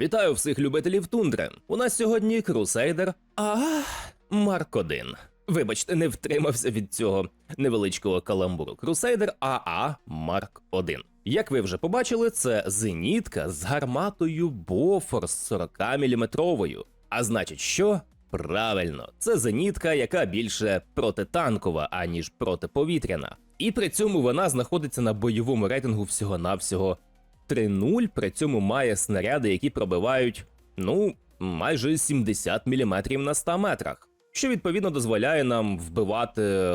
Вітаю всіх любителів тундри. У нас сьогодні крусейдер А Марк 1. Вибачте, не втримався від цього невеличкого каламбуру. Крусейдер АА Марк 1. Як ви вже побачили, це зенітка з гарматою Бофорс 40 мм. А значить, що? Правильно, це зенітка, яка більше протитанкова, аніж протиповітряна. І при цьому вона знаходиться на бойовому рейтингу всього-навсього 3-0, при цьому має снаряди, які пробивають, ну, майже 70 мм на 100 метрах, що відповідно дозволяє нам вбивати,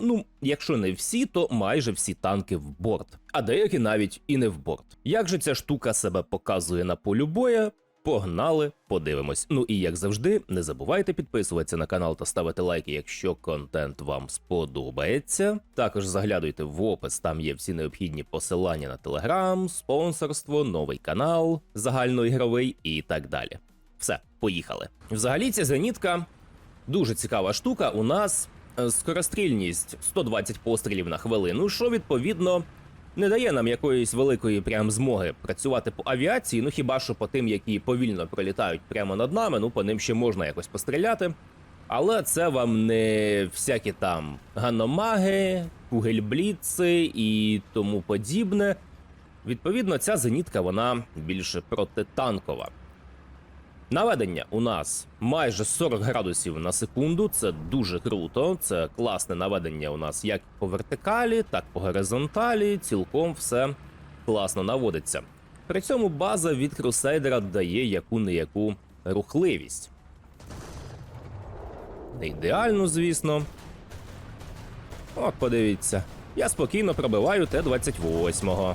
ну, якщо не всі, то майже всі танки в борт, а деякі навіть і не в борт. Як же ця штука себе показує на полю боя? Погнали, подивимось. Ну і як завжди, не забувайте підписуватися на канал та ставити лайки, якщо контент вам сподобається. Також заглядуйте в опис, там є всі необхідні посилання на телеграм, спонсорство, новий канал, загальноігровий і так далі. Все, поїхали. Взагалі, ця зенітка дуже цікава штука. У нас е, скорострільність 120 пострілів на хвилину, що відповідно не дає нам якоїсь великої прям змоги працювати по авіації, ну хіба що по тим, які повільно пролітають прямо над нами, ну по ним ще можна якось постріляти. Але це вам не всякі там ганомаги, кугельбліци і тому подібне. Відповідно, ця зенітка вона більше протитанкова. Наведення у нас майже 40 градусів на секунду. Це дуже круто. Це класне наведення у нас як по вертикалі, так по горизонталі. Цілком все класно наводиться. При цьому база від крусейдера дає яку-не-яку рухливість. Не ідеально, звісно. От, подивіться. Я спокійно пробиваю Т-28.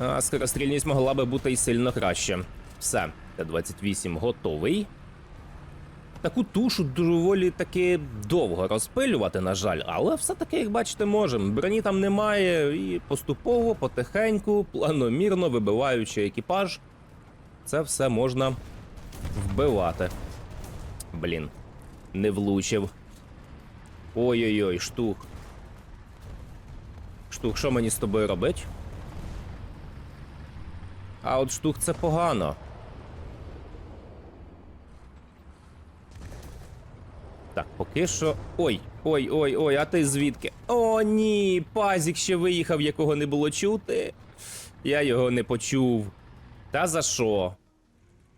А скорострільність могла би бути і сильно краще. Все, Т-28 готовий. Таку тушу доволі таки довго розпилювати, на жаль, але все-таки, як бачите, можемо. Броні там немає, і поступово, потихеньку, планомірно вибиваючи екіпаж, це все можна вбивати. Блін, не влучив. Ой-ой-ой, штух. Штух, що мені з тобою робить? А от штух це погано. Так, поки що. Ой, ой, ой, ой, а ти звідки? О, ні, пазік ще виїхав, якого не було чути. Я його не почув. Та за що?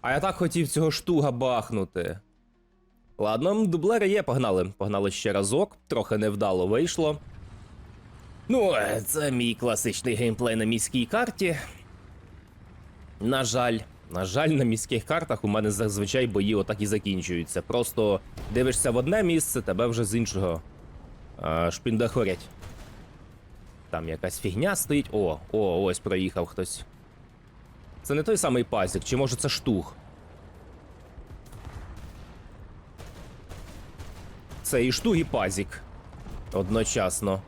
А я так хотів цього штуга бахнути. Ладно, дублери є, погнали. Погнали ще разок, трохи невдало вийшло. Ну, е, це мій класичний геймплей на міській карті. На жаль, на жаль, на міських картах у мене зазвичай бої отак і закінчуються. Просто дивишся в одне місце, тебе вже з іншого шпіндахорять. Там якась фігня стоїть. О, о, ось проїхав хтось. Це не той самий пасік, чи може це штух? Це і штух, і пазік. Одночасно.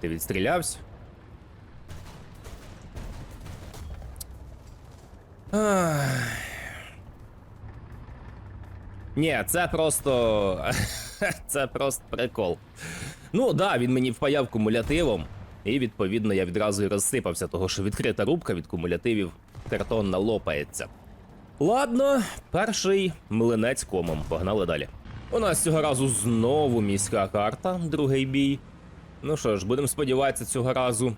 Ти відстрілявся? Ні, це просто. це просто прикол. Ну, да, він мені впаяв кумулятивом, і відповідно я відразу і розсипався, того що відкрита рубка від кумулятивів картонна лопається. Ладно, перший млинець комом. Погнали далі. У нас цього разу знову міська карта, другий бій. Ну що ж, будемо сподіватися, цього разу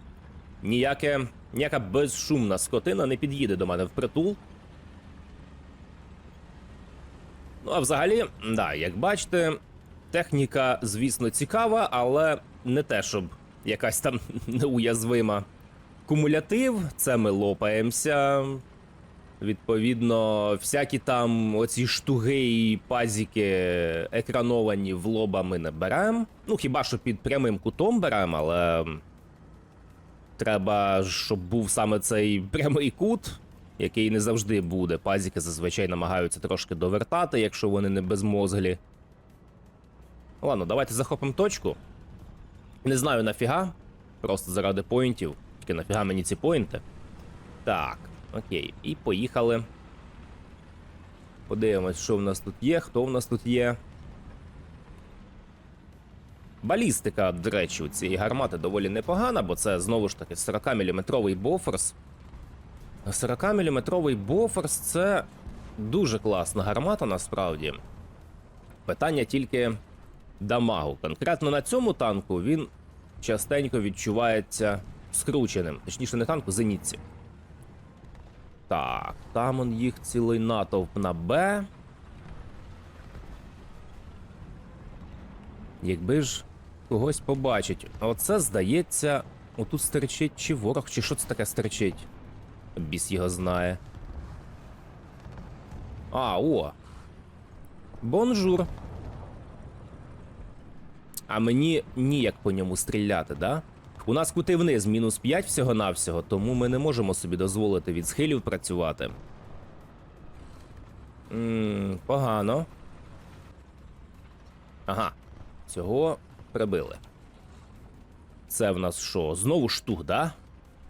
ніяке, ніяка безшумна скотина не під'їде до мене в притул. Ну, а взагалі, да, як бачите, техніка, звісно, цікава, але не те, щоб якась там неуязвима. Кумулятив, це ми лопаємося. Відповідно, всякі там оці штуги і пазіки екрановані в лоба ми не беремо. Ну, хіба що під прямим кутом беремо, але треба, щоб був саме цей прямий кут, який не завжди буде. Пазіки зазвичай намагаються трошки довертати, якщо вони не безмозглі. Ладно, давайте захопимо точку. Не знаю нафіга. Просто заради поінтів. Тільки нафіга мені ці поінти. Так, окей. І поїхали. Подивимось, що в нас тут є, хто в нас тут є. Балістика, до речі, у цієї гармати доволі непогана, бо це знову ж таки 40-мм бофорс. 40-мм бофорс це дуже класна гармата насправді. Питання тільки дамагу. Конкретно на цьому танку він частенько відчувається скрученим. Точніше, не танку, зенітці. Так, там он їх цілий натовп на Б. Якби ж когось побачить. А Оце, здається, отут стерчить чи ворог, чи що це таке стерчить? Біс його знає. А, о. Бонжур. А мені ніяк по ньому стріляти, да? У нас кути вниз мінус 5 всього-навсього, тому ми не можемо собі дозволити від схилів працювати. Ммм, погано. Ага. Цього прибили. Це в нас що? Знову штуг, да?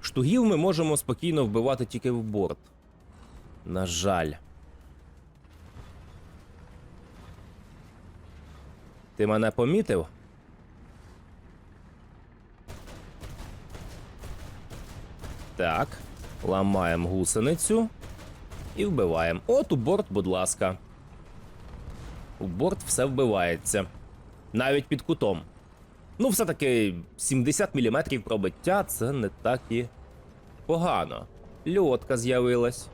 Штугів ми можемо спокійно вбивати тільки в борт. На жаль. Ти мене помітив? Так. Ламаємо гусеницю і вбиваємо. От у борт, будь ласка. У борт все вбивається. Навіть під кутом. Ну, все-таки 70 мм пробиття це не так і погано. Льотка з'явилась.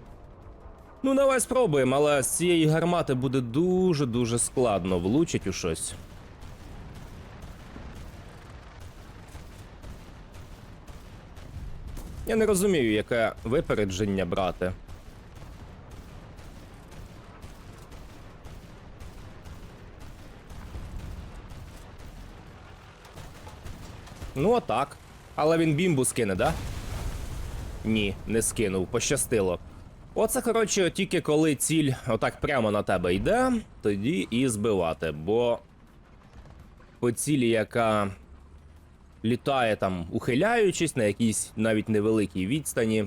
Ну, давай спробуємо, але з цієї гармати буде дуже-дуже складно влучить у щось. Я не розумію, яке випередження брати. Ну, отак. Але він бімбу скине, да? Ні, не скинув, пощастило. Оце, коротше, тільки коли ціль отак прямо на тебе йде, тоді і збивати, бо по цілі, яка літає там, ухиляючись на якійсь навіть невеликій відстані,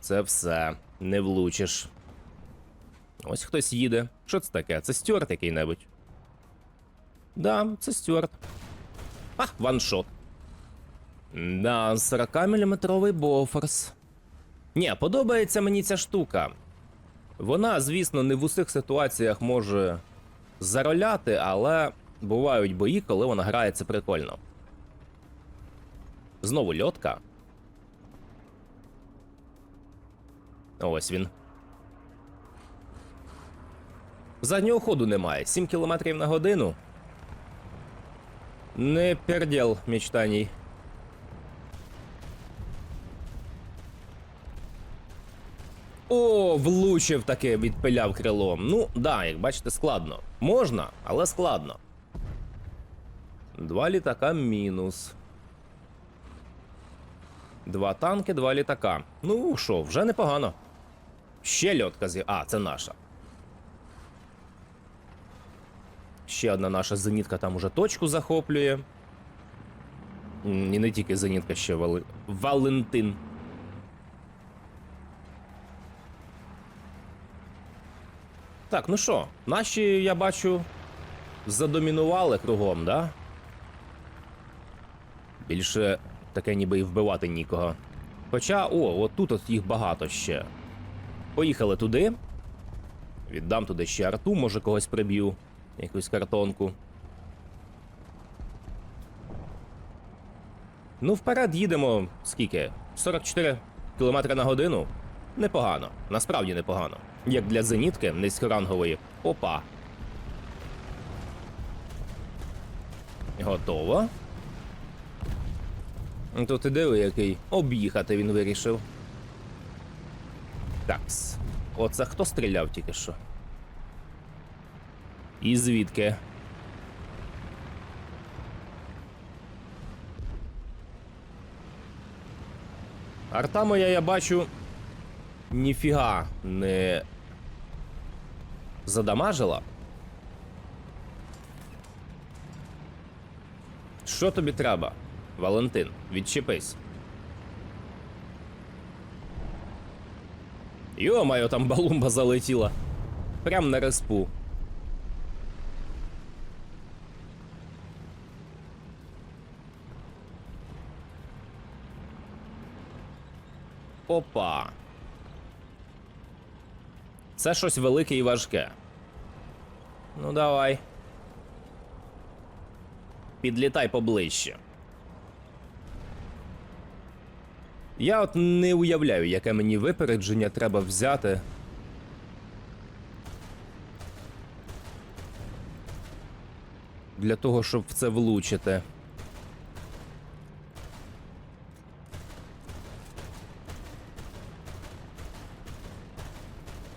це все не влучиш. Ось хтось їде. Що це таке? Це стюарт який-небудь. Да, це стюарт. А, ваншот. Да, 40-мм бофорс. Ні, подобається мені ця штука. Вона, звісно, не в усіх ситуаціях може зароляти, але бувають бої, коли вона грається прикольно. Знову льотка. Ось він. Заднього ходу немає. 7 км на годину. Не пердел мечтаний. О, влучив таки, відпиляв крилом. Ну, да, як бачите, складно. Можна, але складно. Два літака мінус. Два танки, два літака. Ну що, вже непогано. Ще льотка зі. А, це наша. Ще одна наша зенітка там уже точку захоплює. І не тільки зенітка, ще Вали... Валентин. Так, ну що, наші, я бачу, задомінували кругом, да? Більше таке ніби і вбивати нікого. Хоча, о, от тут от їх багато ще. Поїхали туди. Віддам туди ще арту, може когось приб'ю. Якусь картонку. Ну, вперед їдемо. Скільки? 44 км на годину? Непогано. Насправді непогано. Як для зенітки низькорангової. Опа. Готово. Тут і диви, який об'їхати він вирішив. Такс. Оце хто стріляв тільки що? І звідки? Арта моя, я бачу, ніфіга не Задамажила? Що тобі треба? Валентин, відчепись. Йо-майо, там балумба залетіла. Прям на респу. Опа. Це щось велике і важке. Ну, давай. Підлітай поближче. Я от не уявляю, яке мені випередження треба взяти. Для того, щоб в це влучити.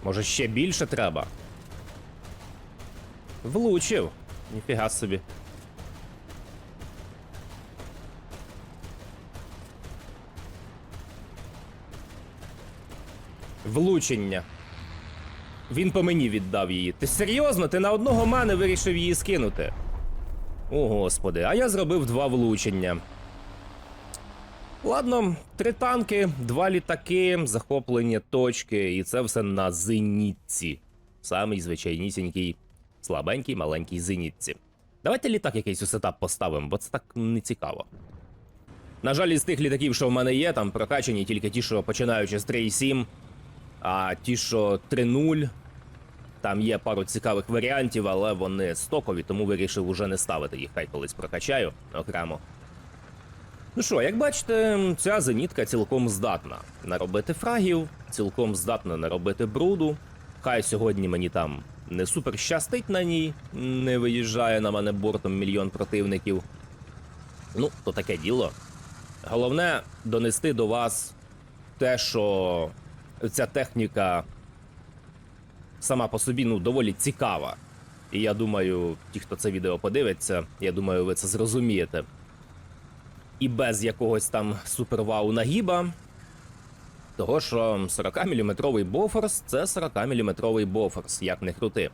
Може ще більше треба? Влучив. Ніфіга собі. Влучення. Він по мені віддав її. Ти серйозно? Ти на одного мене вирішив її скинути. О, господи, а я зробив два влучення. Ладно, три танки, два літаки, захоплені точки, і це все на зенітці. Самий звичайнісінький, слабенький, маленький зенітці. Давайте літак якийсь у сетап поставимо, бо це так не цікаво. На жаль, із тих літаків, що в мене є, там прокачані тільки ті, що починаючи з 3.7, а ті, що 3.0, там є пару цікавих варіантів, але вони стокові, тому вирішив уже не ставити їх, хай колись прокачаю окремо. Ну що, як бачите, ця зенітка цілком здатна наробити фрагів, цілком здатна наробити бруду. Хай сьогодні мені там не супер щастить на ній, не виїжджає на мене бортом мільйон противників. Ну, то таке діло. Головне донести до вас те, що ця техніка сама по собі ну, доволі цікава. І я думаю, ті, хто це відео подивиться, я думаю, ви це зрозумієте. І без якогось там супервау нагіба. Того, що 40-мм бофорс це 40-мм бофорс, як не крути.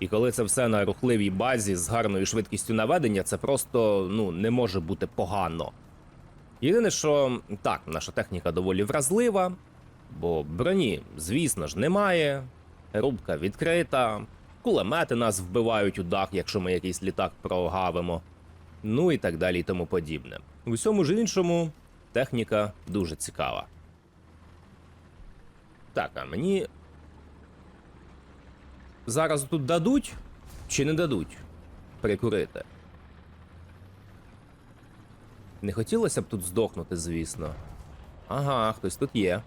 І коли це все на рухливій базі з гарною швидкістю наведення, це просто ну, не може бути погано. Єдине, що так, наша техніка доволі вразлива, бо броні, звісно ж, немає. Рубка відкрита, кулемети нас вбивають у дах, якщо ми якийсь літак прогавимо. Ну і так далі і тому подібне. У всьому ж іншому техніка дуже цікава. Так, а мені. Зараз тут дадуть чи не дадуть прикурити? Не хотілося б тут здохнути, звісно. Ага, хтось тут є.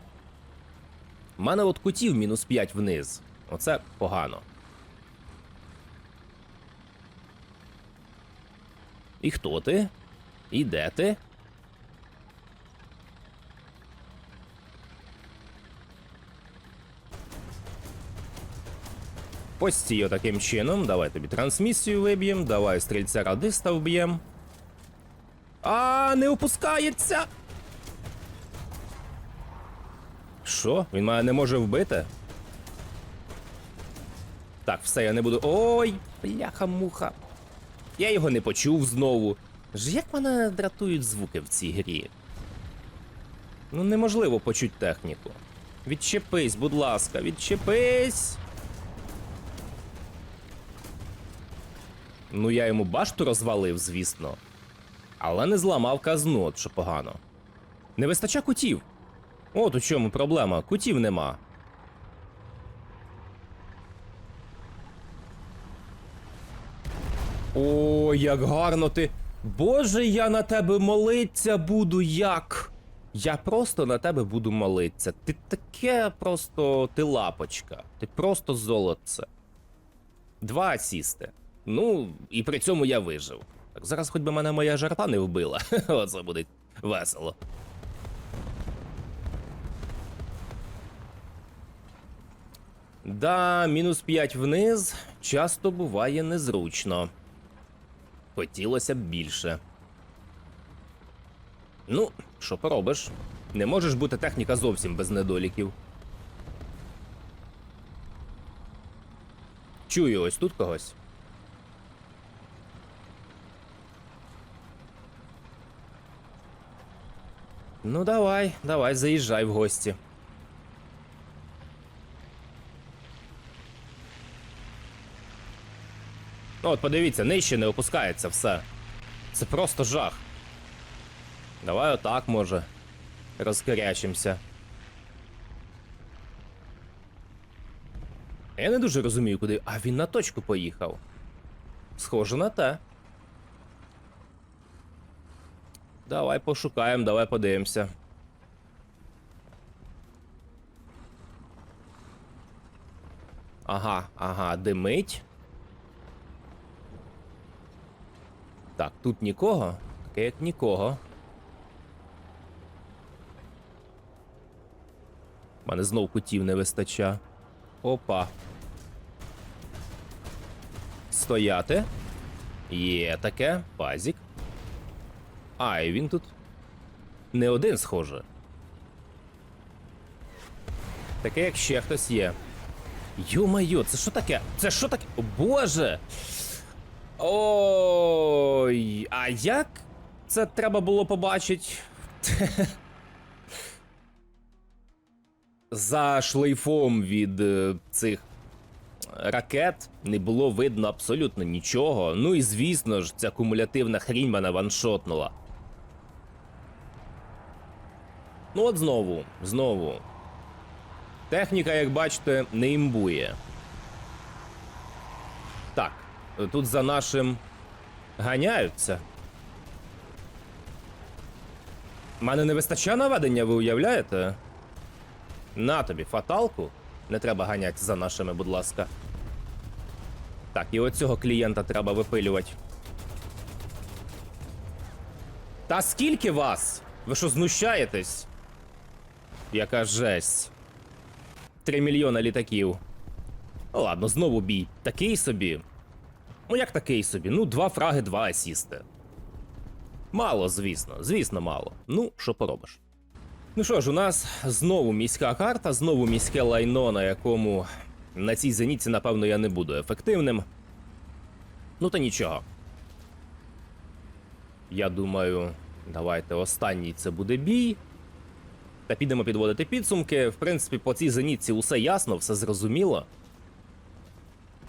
У мене от кутів мінус 5 вниз. Оце погано. І хто ти? І де ти? Постій таким чином. Давай тобі трансмісію виб'єм, давай стрільця радиста вб'єм. А, не опускається. Що? Він мене не може вбити? Так, все, я не буду. Ой, бляха-муха. Я його не почув знову. Ж як мене дратують звуки в цій грі? Ну, неможливо почуть техніку. Відчепись, будь ласка, відчепись. Ну, я йому башту розвалив, звісно. Але не зламав казну, от що погано. Не вистача кутів. От у чому проблема. Кутів нема. О, як гарно ти. Боже, я на тебе молиться буду як. Я просто на тебе буду молитися. Ти таке просто ти лапочка. Ти просто золотце. Два асісти. Ну, і при цьому я вижив. Так зараз хоч би мене моя жарта не вбила. Оце буде весело. Да, мінус 5 вниз часто буває незручно. Хотілося б більше. Ну, що поробиш? Не можеш бути техніка зовсім без недоліків. Чую ось тут когось. Ну, давай, давай, заїжджай в гості. Ну от подивіться, нижче не опускається все. Це просто жах. Давай отак може. Розкрячимося. Я не дуже розумію, куди. А він на точку поїхав. Схоже на те. Давай пошукаємо, давай подивимося. Ага, ага, димить. Так, тут нікого. Таке як нікого. У мене знов кутів не вистача. Опа. Стояти. Є таке. Пазік. А, і він тут не один, схоже. Таке, як ще хтось є. Йо-майо, це що таке? Це що таке? О, Боже! Ой, а як це треба було побачити? За шлейфом від е, цих ракет не було видно абсолютно нічого. Ну і звісно ж, ця кумулятивна хрінь мене ваншотнула. Ну от знову, знову. Техніка, як бачите, не імбує. Так, тут за нашим ганяються. Мене не вистачає наведення, ви уявляєте? На тобі фаталку. Не треба ганяти за нашими, будь ласка. Так, і оцього клієнта треба випилювати. Та скільки вас? Ви що знущаєтесь? Яка жесть. Три мільйона літаків. Ну ладно, знову бій. Такий собі. Ну як такий собі? Ну, два фраги, два асісти. Мало, звісно, звісно, мало. Ну, що поробиш. Ну що ж, у нас знову міська карта, знову міське лайно, на якому на цій зеніці, напевно, я не буду ефективним. Ну та нічого. Я думаю, давайте останній це буде бій. Та підемо підводити підсумки. В принципі, по цій зенітці усе ясно, все зрозуміло.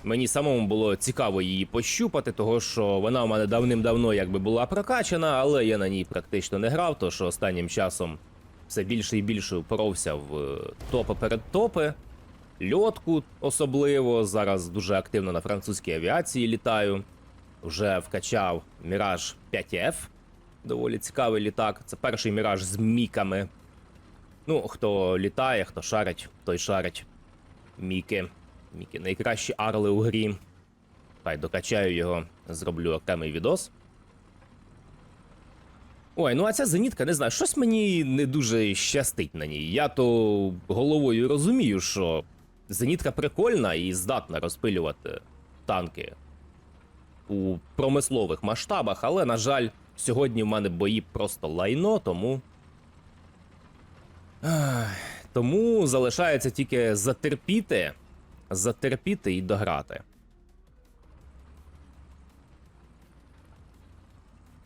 Мені самому було цікаво її пощупати, того що вона у мене давним-давно якби була прокачана, але я на ній практично не грав, то що останнім часом все більше і більше впоровся в е, топи перед топи. Льотку особливо. Зараз дуже активно на французькій авіації літаю. Вже вкачав Міраж 5F. Доволі цікавий літак. Це перший міраж з міками. Ну, хто літає, хто шарить, той шарить. Міки. Міки найкращі арли у грі. Хай докачаю його, зроблю окремий відос. Ой, ну а ця зенітка, не знаю, щось мені не дуже щастить на ній. Я то головою розумію, що зенітка прикольна і здатна розпилювати танки у промислових масштабах, але, на жаль, сьогодні в мене бої просто лайно, тому. Тому залишається тільки затерпіти, затерпіти і дограти.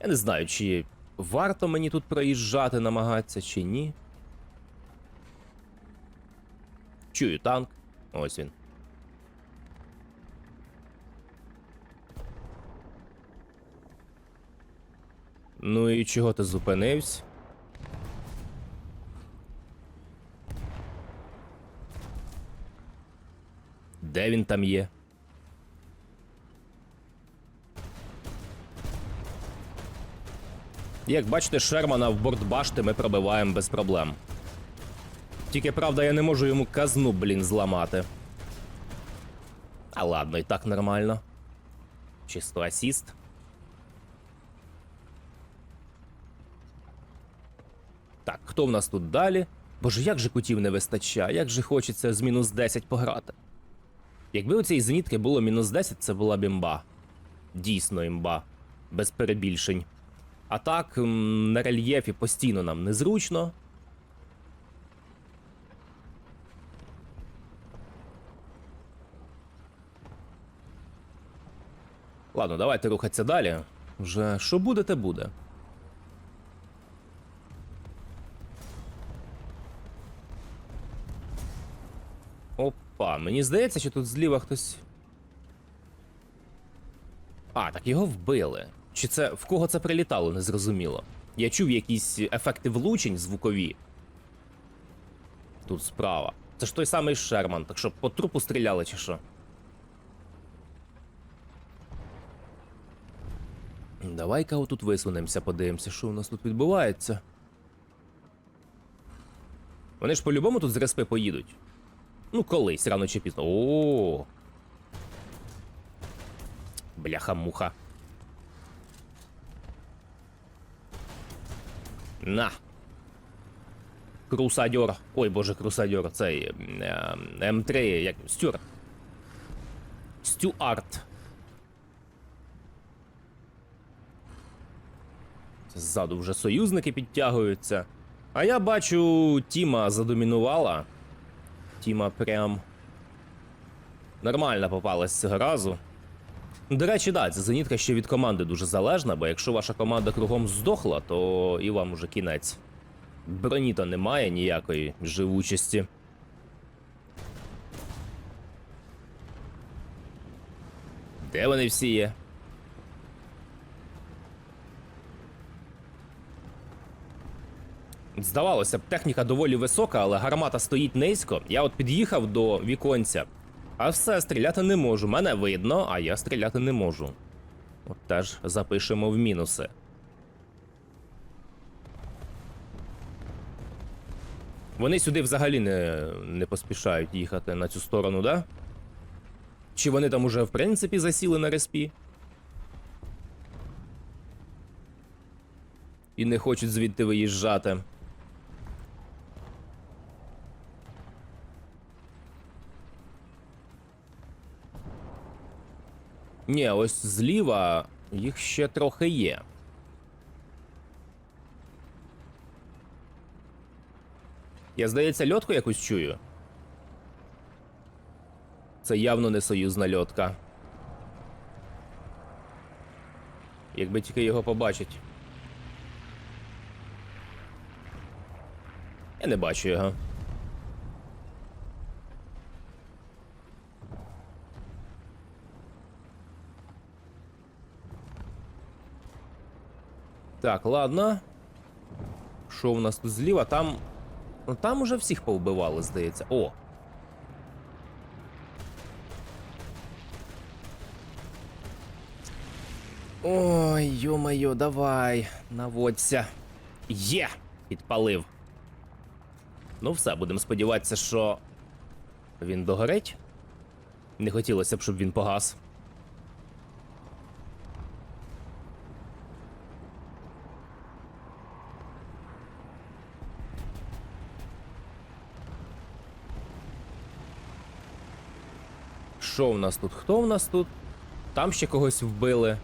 Я не знаю, чи варто мені тут проїжджати, намагатися, чи ні. Чую танк. Ось він. Ну і чого ти зупинився? Де він там є? Як бачите, Шермана в бортбашти ми пробиваємо без проблем. Тільки правда, я не можу йому казну, блін, зламати. А ладно, і так нормально. Чисто асіст. Так, хто в нас тут далі? Боже, як же кутів не вистачає, як же хочеться з мінус 10 пограти. Якби у цієї зенітки було мінус 10, це була б імба. Дійсно імба. Без перебільшень. А так, на рельєфі постійно нам незручно. Ладно, давайте рухатися далі. Вже що буде, те буде. Опа, мені здається, що тут зліва хтось. А, так його вбили. Чи це в кого це прилітало, незрозуміло. Я чув якісь ефекти влучень звукові. Тут справа. Це ж той самий Шерман, так що по трупу стріляли чи що? Давай-ка отут висунемося, подивимося, що у нас тут відбувається. Вони ж по-любому тут з респи поїдуть. Ну, колись, рано чи пізно. О. Бляха-муха. На. Крусадьор. Ой, боже, крусадьор. Цей. е, М3, як. Стюарт. Стюарт. Ззаду вже союзники підтягуються. А я бачу, Тіма задомінувала. Тіма прям. Нормально попалась цього разу. До речі, да, ця зенітка ще від команди дуже залежна, бо якщо ваша команда кругом здохла, то і вам уже кінець. Броні то немає ніякої живучості. Де вони всі є? Здавалося б, техніка доволі висока, але гармата стоїть низько. Я от під'їхав до віконця, а все, стріляти не можу. Мене видно, а я стріляти не можу. От теж запишемо в мінуси. Вони сюди взагалі не, не поспішають їхати на цю сторону, да? Чи вони там уже в принципі засіли на респі? І не хочуть звідти виїжджати. Ні, ось зліва їх ще трохи є. Я, здається, льотку якусь чую. Це явно не союзна льотка. Якби тільки його побачить. Я не бачу його. Так, ладно. Що в нас тут зліва? Там. Ну там уже всіх повбивали, здається. О! Ой, ё-моё, давай, наводься. Є! Підпалив. Ну, все, будемо сподіватися, що він догорить. Не хотілося б, щоб він погас. Що в нас тут? Хто в нас тут? Там ще когось вбили.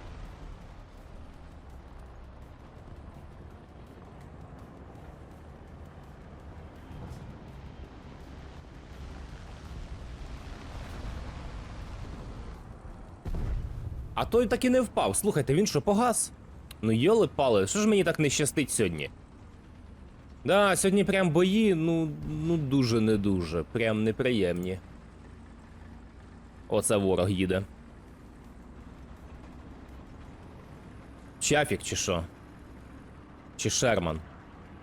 А той так і не впав. Слухайте, він що, погас? Ну йоли пали, що ж мені так не щастить сьогодні? Да, сьогодні прям бої, ну, ну дуже не дуже. Прям неприємні. Оце ворог їде. Чафік чи що? Чи Шерман?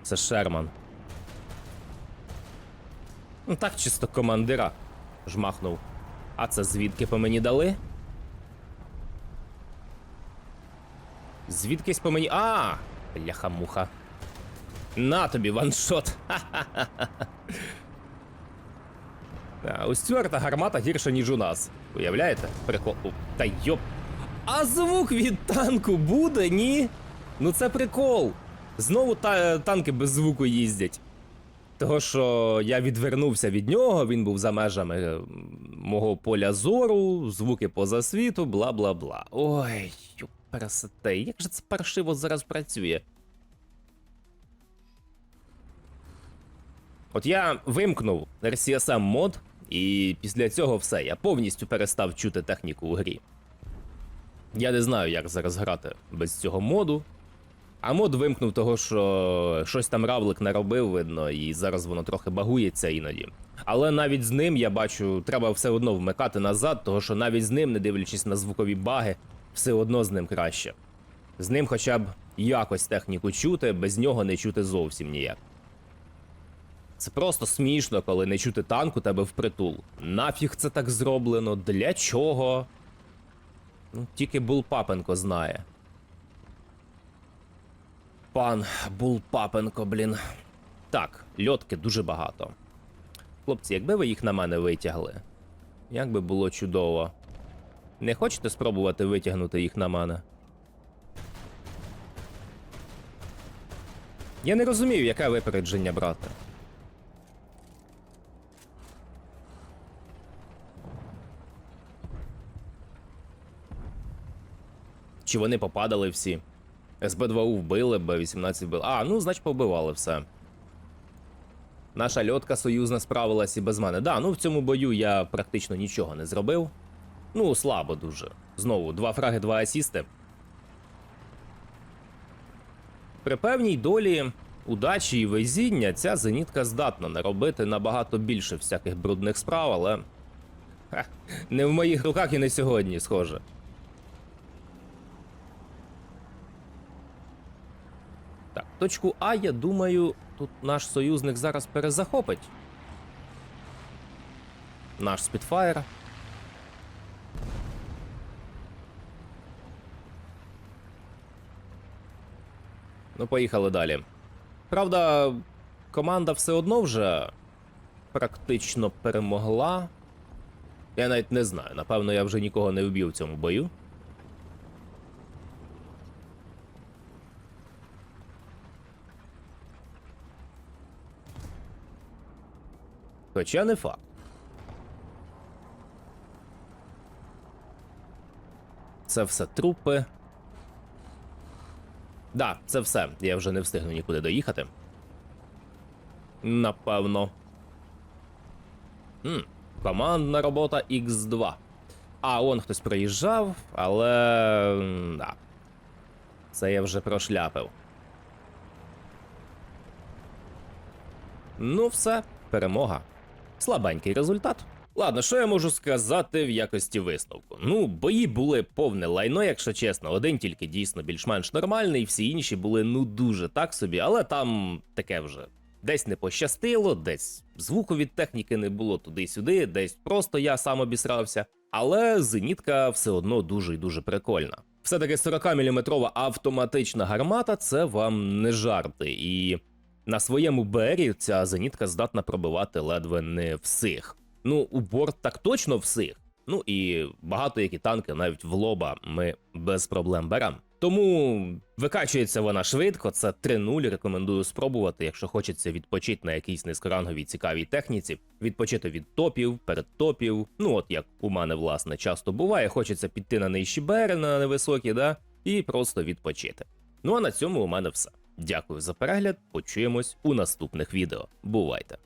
Це Шерман. Ну так чисто командира жмахнув. А це звідки по мені дали? Звідкись по мені. А! Бляха-муха. На тобі ваншот. Ха-ха-ха. У Стюарта гармата гірша, ніж у нас. Уявляєте? Прикол. Та йоп. А звук від танку буде, ні? Ну це прикол. Знову та танки без звуку їздять. Того, що я відвернувся від нього, він був за межами е, мого поля зору, звуки поза світу, бла бла бла. Ой, пересете, як же це паршиво зараз працює? От я вимкнув RCSM мод, і після цього все, я повністю перестав чути техніку у грі. Я не знаю, як зараз грати без цього моду. А мод вимкнув того, що щось там равлик наробив, видно, і зараз воно трохи багується іноді. Але навіть з ним я бачу, треба все одно вмикати назад, того що навіть з ним, не дивлячись на звукові баги, все одно з ним краще. З ним хоча б якось техніку чути, без нього не чути зовсім ніяк. Це просто смішно, коли не чути танк у тебе впритул. Нафіг це так зроблено? Для чого? Ну, тільки Булпапенко знає. Пан Булпапенко, блін. Так, льотки дуже багато. Хлопці, якби ви їх на мене витягли, як би було чудово. Не хочете спробувати витягнути їх на мене? Я не розумію, яке випередження брати. Чи вони попадали всі? СБ2У вбили, Б-18 вбили. А, ну, значить, побивали все. Наша льотка союзна справилась і без мене. Да, ну в цьому бою я практично нічого не зробив. Ну, слабо дуже. Знову, два фраги, два асісти. При певній долі удачі і везіння ця зенітка здатна наробити набагато більше всяких брудних справ, але. Ха, не в моїх руках і не сьогодні, схоже. Точку А, я думаю, тут наш союзник зараз перезахопить. Наш Спітфайр. Ну, поїхали далі. Правда, команда все одно вже практично перемогла. Я навіть не знаю. Напевно, я вже нікого не вб'ю в цьому бою. Хоча не факт. Це все трупи. Да, це все. Я вже не встигну нікуди доїхати. Напевно. Хм, командна робота X2. А, он хтось приїжджав, але. Да. Це я вже прошляпив. Ну, все, перемога. Слабенький результат. Ладно, що я можу сказати в якості висновку? Ну, бої були повне лайно, якщо чесно. Один тільки дійсно більш-менш нормальний, всі інші були ну дуже так собі, але там таке вже. Десь не пощастило, десь звуку від техніки не було туди-сюди, десь просто я сам обісрався. Але зенітка все одно дуже і дуже прикольна. Все-таки 40-мм автоматична гармата це вам не жарти, і на своєму БРі ця зенітка здатна пробивати ледве не всіх. Ну, у борт так точно всіх. Ну і багато які танки навіть в лоба ми без проблем беремо. Тому викачується вона швидко, це 3-0, рекомендую спробувати, якщо хочеться відпочити на якійсь низькоранговій цікавій техніці, відпочити від топів, перед топів. Ну от як у мене власне часто буває, хочеться піти на нижчі бери, на невисокі, да, і просто відпочити. Ну а на цьому у мене все. Дякую за перегляд. Почуємось у наступних відео. Бувайте!